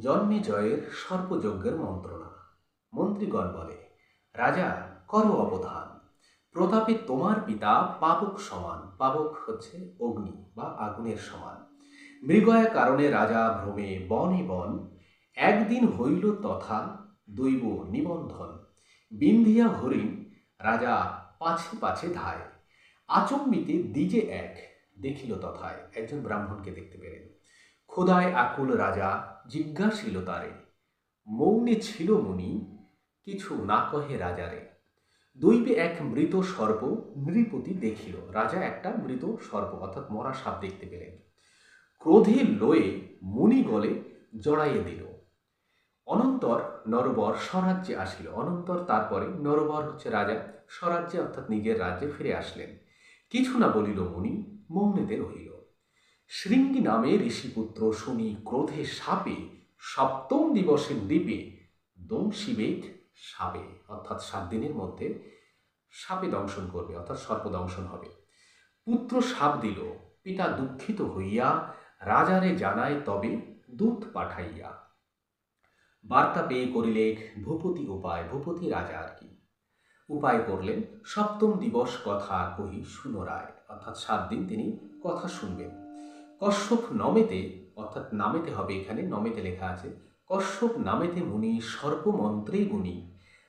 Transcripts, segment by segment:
জন্মে জয়ের সর্পযজ্ঞের মন্ত্রণা। মন্ত্রীগণ বলে, রাজা, করো অবধান। প্রতাপে তোমার পিতা পাবক সমান। পাবক হচ্ছে অগ্নি বা আগুনের সমান। মৃগয়া কারণে রাজা ভ্রমে বনে বন। একদিন হইল তথা দৈব নিবন্ধন। বিন্ধিয়া হরিণ রাজা পাছে পাছে ধায়। আচম্বিতে দ্বিজে এক দেখিল তথায়। একজন ব্রাহ্মণকে দেখতে পেলেন। খোদায় আকুল রাজা জিজ্ঞাসিল তারে, মৌনে ছিল মুনি, কিছু না কহে রাজারে। দৈবে এক মৃত সর্প নৃপতি দেখিল। রাজা একটা মৃত সর্প, অর্থাৎ মরা সাপ দেখতে পেলেন। ক্রোধে লয়ে মুনি গলে জড়াইয়ে দিল। অনন্তর নরবর স্বরাজ্যে আসিল। অনন্তর তারপরে নরবর হচ্ছে রাজা। স্বরাজ্যে অর্থাৎ নিজের রাজ্যে ফিরে আসলেন। কিছু না বলিল মুনি, মৌনেতে রহিল। শৃঙ্গী নামে ঋষিপুত্র শুনি ক্রোধে সাপে সপ্তম দিবসের দ্বীপে দংশিবেগ সাপে অর্থাৎ সাত দিনের মধ্যে সাপে দংশন করবে, অর্থাৎ সর্প দংশন হবে। পুত্র সাপ দিল, পিতা দুঃখিত হইয়া রাজারে জানায় তবে দূত পাঠাইয়া। বার্তা পেয়ে করিলেখ ভূপতি উপায়, ভূপতি রাজা আর কি। উপায় করলেন, সপ্তম দিবস কথা কহি শুনরায় অর্থাৎ সাত দিন তিনি কথা শুনবেন। কশ্যপ নমেতে, অর্থাৎ নামেতে হবে এখানে, নমেতে লেখা আছে, কশ্যপ নামেতে মুনি সর্বমন্ত্রে গুণী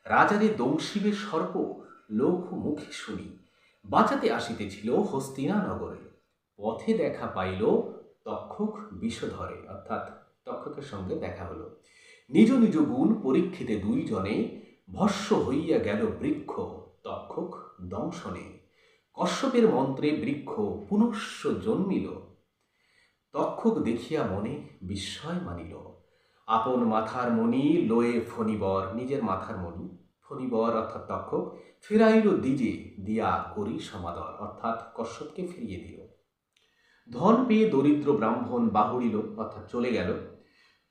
রাজারে দংশিবে সর্প, লোক মুখে শুনি, বাঁচাতে আসিতেছিল হস্তিনা নগরে পথে দেখা পাইল তক্ষক বিষধরে, অর্থাৎ তক্ষকের সঙ্গে দেখা হলো। নিজ নিজ গুণ পরীক্ষিতে দুইজনে ভস্য হইয়া গেল বৃক্ষ, তক্ষক দংশনে, কশ্যপের মন্ত্রে বৃক্ষ পুনশ্চ জন্মিল তক্ষক দেখিয়া মনে বিস্ময় মানিল। আপন মাথার মণি লয়ে ফণিবর, নিজের মাথার মণি ফণিবর অর্থাৎ তক্ষক, ফিরাইল দিজে দিয়া করি সমাদর, অর্থাৎ কশ্যপকে ফিরিয়ে দিল। ধন পেয়ে দরিদ্র ব্রাহ্মণ বাহুড়িল, অর্থাৎ চলে গেল।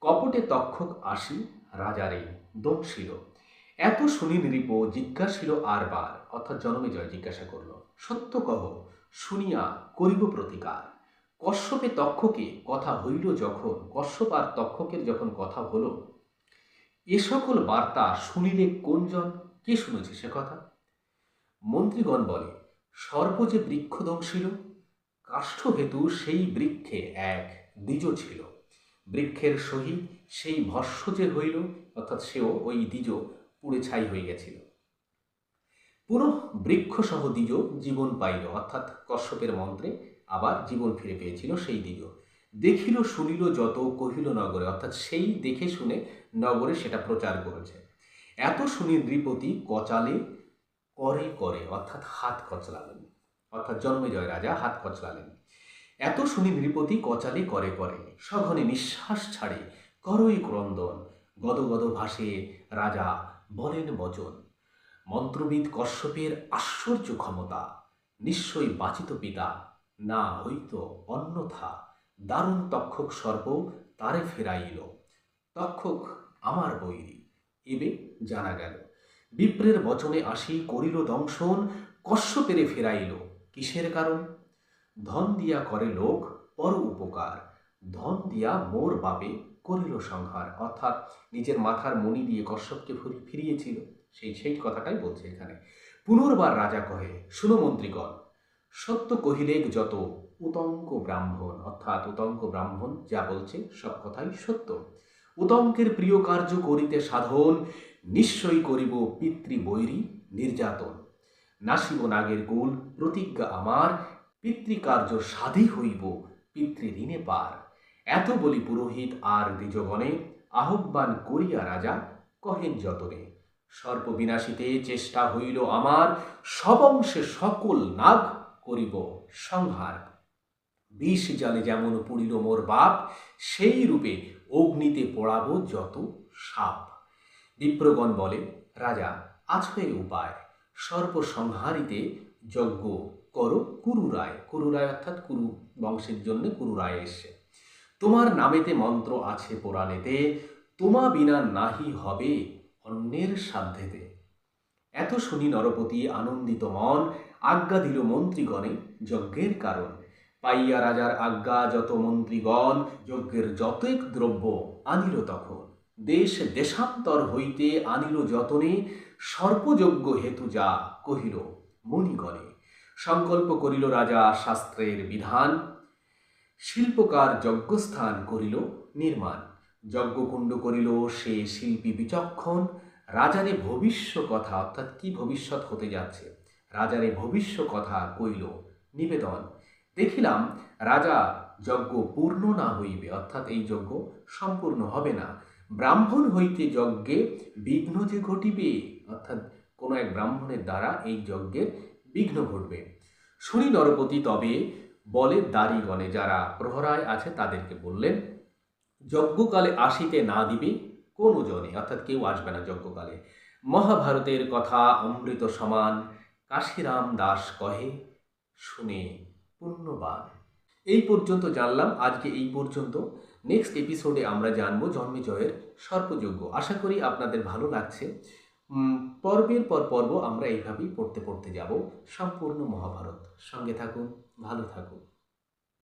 কপটে তক্ষক আসি, রাজারে দংশিল। এত শুনি নৃপ জিজ্ঞাসিল আর বার, অর্থাৎ জনমে জয় জিজ্ঞাসা করল। সত্য কহ, শুনিয়া করিব প্রতিকার। কশ্যপে তক্ষকে কথা হইল যখন, কশ্যপ আর তক্ষকের যখন কথা হলো, এ সকল বার্তা শুনিলে কোনজন? কে শুনেছে সে কথা? মন্ত্রীগণ বলে সর্ব যে বৃক্ষ দংশিল কাষ্ঠ হেতু সেই বৃক্ষে এক দ্বিজ ছিল। বৃক্ষের সহিত সেই ভস্য যে হইল, অর্থাৎ সেও ওই দ্বিজ পুড়ে ছাই হয়ে গেছিল। পুনঃ বৃক্ষসহ দ্বিজ জীবন পাইল, অর্থাৎ কশ্যপের মন্ত্রে আবার জীবন ফিরে পেয়েছিল সেই দ্বিজ দেখিল, শুনিল যত, কহিল নগরে। অর্থাৎ সেই দেখে শুনে নগরে সেটা প্রচার করেছে। এত শুনি নৃপতি কচালে করে করে, অর্থাৎ হাত কচলালেন। অর্থাৎ জন্মেজয় রাজা, হাত কচলালেন। এত শুনি নৃপতি কচালে করে করে, সঘনে নিঃশ্বাস ছাড়ে, করই ক্রন্দন, গদ গদ ভাসে, রাজা বলেন বচন। মন্ত্রবিদ কশ্যপের আশ্চর্য ক্ষমতা, নিশ্চয়ই বাচিত পিতা। না হইত, অন্যথা দারুণ তক্ষক সর্প তারে ফেরাইল। তক্ষক আমার বৈরী, এবে জানা গেল। বিপ্রের বচনে আসি করিল দংশন, কশ্যপেরে ফেরাইল। কিসের কারণ? ধন দিয়া করে লোক, পর উপকার। ধন দিয়া মোর বাপে করিল সংহার। অর্থাৎ নিজের মাথার মণি দিয়ে কশ্যপকে ফিরি- ফিরিয়েছিল। সেই সেই কথাটাই বলছে এখানে। পুনর্বার রাজা কহে, শুনো মন্ত্রীগণ সত্য কহিলেক যত, উতঙ্ক ব্রাহ্মণ। অর্থাৎ উতঙ্ক ব্রাহ্মণ যা বলছে, সব কথাই সত্য। উতঙ্কের প্রিয় কার্য করিতে সাধন, নিশ্চয়ই করিব পিতৃবৈরী নির্যাতন। নাসিব নাগের কুল প্রতিজ্ঞা আমার, পিতৃকার্য সাধি হইব, পিতৃঋণে পার। এত বলি পুরোহিত আর দ্বিজগণে, আহ্বান করিয়া রাজা কহেন যতনে, সর্ববিনাশীতে চেষ্টা হইল আমার, সবংশে সকল নাগ করিব সংহার। বিষ জালে যেমন পুড়িল মোর বাপ, সেই রূপে অগ্নিতে পোড়াবো যত সাপ। বিপ্রগণ বলে, রাজা, আছে উপায়। সর্বসংহারিতে যজ্ঞ করো কুরুরায় কুরুরায় অর্থাৎ কুরু বংশের জন্য কুরুরায় এসছে। তোমার নামেতে মন্ত্র আছে পুরাণেতে, তোমা বিনা নাহি হবে অন্যের সাধ্যেতে। এত শুনি নরপতি আনন্দিত মন আজ্ঞা দিল মন্ত্রীগণে যজ্ঞের কারণ। পাইয়া রাজার আজ্ঞা যত মন্ত্রীগণ, যজ্ঞের যতৈক দ্রব্য আনিল তখন। দেশ দেশান্তর হইতে আনিল যতনে, সর্পযজ্ঞ হেতু যা কহিল মণিগণে। সংকল্প করিল রাজা শাস্ত্রের বিধান, শিল্পকার যজ্ঞস্থান করিল নির্মাণ। যজ্ঞকুণ্ড করিল সে শিল্পী বিচক্ষণ রাজারে ভবিষ্য কথা অর্থাৎ কি ভবিষ্যৎ হতে যাচ্ছে? রাজারে ভবিষ্য কথা কইল, নিবেদন, দেখিলাম রাজা যজ্ঞ পূর্ণ না হইবে, অর্থাৎ এই যজ্ঞ সম্পূর্ণ হবে না। ব্রাহ্মণ হইতে যজ্ঞে বিঘ্ন যে ঘটিবে, অর্থাৎ কোনো এক ব্রাহ্মণের দ্বারা এই যজ্ঞের বিঘ্ন ঘটবে। শুনি নরপতি, তবে বলে দাড়িগণে যারা প্রহরায় আছে তাদেরকে বললেন, যজ্ঞকালে আসিতে না দিবে কোনো জনে অর্থাৎ কেউ আসবে না যজ্ঞকালে। মহাভারতের কথা অমৃত সমান, কাশিরাম দাস কহে, শুনে পুণ্যবান। এই পর্যন্ত জানলাম, আজকে এই পর্যন্ত। নেক্সট এপিসোডে আমরা জানব জন্মেজয়ের সর্পযজ্ঞ। আশা করি আপনাদের ভালো লাগছে। পর্বের পর পর্ব আমরা এইভাবেই পড়তে পড়তে যাব। সম্পূর্ণ মহাভারত। সঙ্গে থাকুন, ভালো থাকুন।